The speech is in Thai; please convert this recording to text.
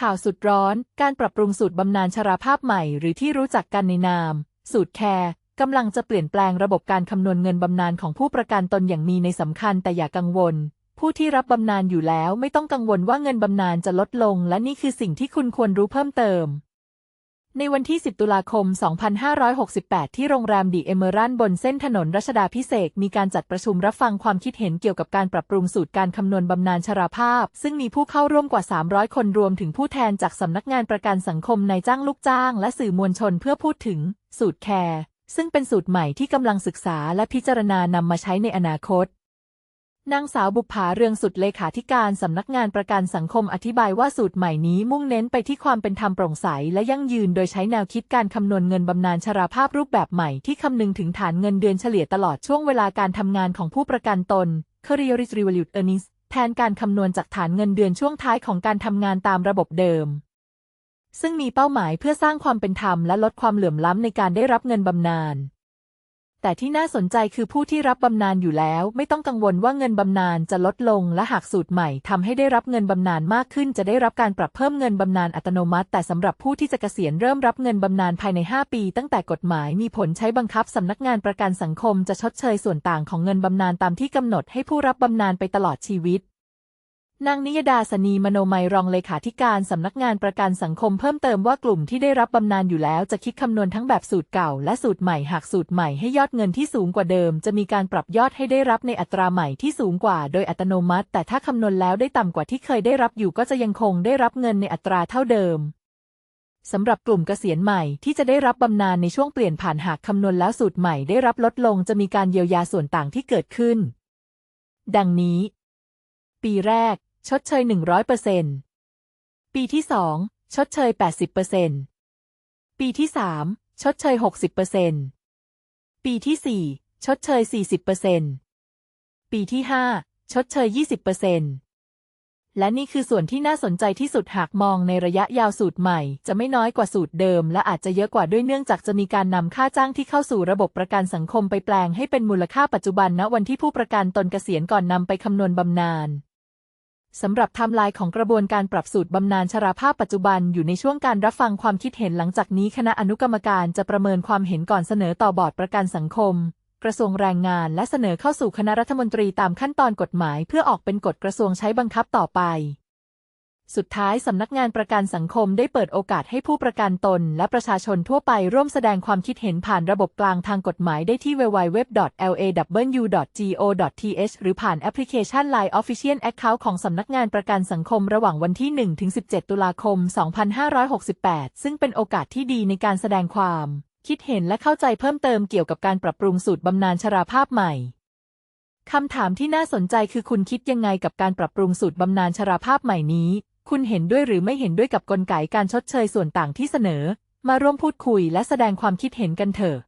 ข่าวสุดร้อน การปรับปรุงสูตรบำนาญชราภาพใหม่ หรือที่รู้จักกันในนาม สูตรแคร์กำลังจะเปลี่ยนแปลงระบบการคำนวณเงินบำนาญของผู้ประกันตนอย่างมีในสำคัญแต่อย่ากังวล ผู้ที่รับบำนาญอยู่แล้วไม่ต้องกังวลว่าเงินบำนาญจะลดลง และนี่คือสิ่งที่คุณควรรู้เพิ่มเติม ในวันที่ 10 ตุลาคม 2568 ที่โรงแรมดีเอเมอรันบนเส้นถนนรัชดาพิเศษมีการจัดประชุมรับฟังความคิดเห็นเกี่ยวกับการปรับปรุงสูตรการคำนวณบำนาญชราภาพ ซึ่งมีผู้เข้าร่วมกว่า 300 คนรวมถึงผู้แทนจากสำนักงานประกันสังคมนายจ้างลูกจ้าง และสื่อมวลชนเพื่อพูดถึง สูตรแคร์ซึ่งเป็นสูตรใหม่ที่กำลังศึกษาและพิจารณานำมาใช้ในอนาคต นางสาวบุภาเรืองสุดเลขาธิการสำนักงานประกันสังคมอธิบายว่าสูตรใหม่นี้มุ่งเน้นไปที่ความเป็นธรรมโปร่งใส และยั่งยืนโดยใช้แนวคิดการคำนวณเงินบำนาญชราภาพรูปแบบใหม่ที่คำนึงถึงฐานเงินเดือนเฉลี่ยตลอดช่วงเวลาการทำงานของผู้ประกันตน Career Revolute Earnings แทนการคำนวณจากฐานเงินเดือนช่วงท้ายของการทำงานตามระบบเดิม ซึ่งมีเป้าหมายเพื่อสร้างความเป็นธรรมและลดความเหลื่อมล้ำในการได้รับเงินบำนาญ แต่ที่น่าสนใจคือผู้ที่รับบำนาญอยู่แล้ว ไม่ต้องกังวลว่าเงินบำนาญจะลดลง และหากสูตรใหม่ทำให้ได้รับเงินบำนาญมากขึ้น จะได้รับการปรับเพิ่มเงินบำนาญอัตโนมัติ แต่สำหรับผู้ที่จะเกษียณเริ่มรับเงินบำนาญภายใน 5 ปี ตั้งแต่กฎหมายมีผลใช้บังคับสำนักงานประกันสังคมจะชดเชยส่วนต่างของเงินบำนาญตามที่กำหนดให้ผู้รับบำนาญไปตลอดชีวิต นางนิยดาสนีมโนมัยรองเลขาธิการสำนักงานประกันสังคมเพิ่มเติมว่ากลุ่มที่ได้รับบำนาญอยู่แล้วจะคิดคำนวณทั้งแบบสูตรเก่าและสูตรใหม่หากสูตรใหม่ให้ยอดเงินที่สูงกว่าเดิม จะมีการปรับยอดให้ได้รับในอัตราใหม่ที่สูงกว่าโดยอัตโนมัติ แต่ถ้าคำนวณแล้วได้ต่ำกว่าที่เคยได้รับอยู่ก็จะยังคงได้รับเงินในอัตราเท่าเดิมสำหรับกลุ่มเกษียณใหม่ที่จะได้รับบำนาญในช่วงเปลี่ยนผ่านหากคำนวณแล้วสูตรใหม่ได้รับลดลงจะมีการเยียวยาส่วนต่างที่เกิดขึ้น ดังนี้ ปีแรก ชดเชย 100%ปีที่ 2 ชดเชย 80%ปีที่ 3 ชดเชย 60%ปีที่ 4 ชดเชย 40%ปีที่ 5 ชดเชย 20%และนี่คือส่วนที่น่าสนใจที่สุดหากมองในระยะยาวสูตรใหม่ จะไม่น้อยกว่าสูตรเดิม และอาจจะเยอะกว่าด้วยเนื่องจากจะมีการนำค่าจ้างที่เข้าสู่ระบบประกันสังคมไปแปลงให้เป็นมูลค่าปัจจุบันณวันที่ผู้ประกันตนเกษียณก่อนนำไปคำนวณบำนาญ สำหรับไทม์ไลน์ของกระบวนการปรับสูตรบำนาญชราภาพปัจจุบันอยู่ในช่วงการรับฟังความคิดเห็นหลังจากนี้คณะอนุกรรมการจะประเมินความเห็นก่อนเสนอต่อบอร์ดประกันสังคม กระทรวงแรงงานและเสนอเข้าสู่คณะรัฐมนตรีตามขั้นตอนกฎหมาย เพื่อออกเป็นกฎกระทรวงใช้บังคับต่อไป สุดท้ายสำนักงานประกันสังคมได้เปิดโอกาสให้ผู้ประกันตน และประชาชนทั่วไปร่วมแสดงความคิดเห็นผ่านระบบกลางทางกฎหมายได้ที่ www.law.go.th หรือผ่านแอปพลิเคชัน Line Official Account ของสำนักงานประกันสังคมระหว่างวันที่ 1-17 ตุลาคม 2568 ซึ่งเป็นโอกาสที่ดีในการแสดงความ คิดเห็นและเข้าใจเพิ่มเติมเกี่ยวกับการปรับปรุงสูตรบำนาญชราภาพใหม่คำถามที่น่าสนใจคือคุณคิดยังไงกับการปรับปรุงสูตรบำนาญชราภาพใหม่นี้ คุณเห็นด้วยหรือไม่เห็นด้วยกับกลไกการชดเชยส่วนต่างที่เสนอ มาร่วมพูดคุยและแสดงความคิดเห็นกันเถอะ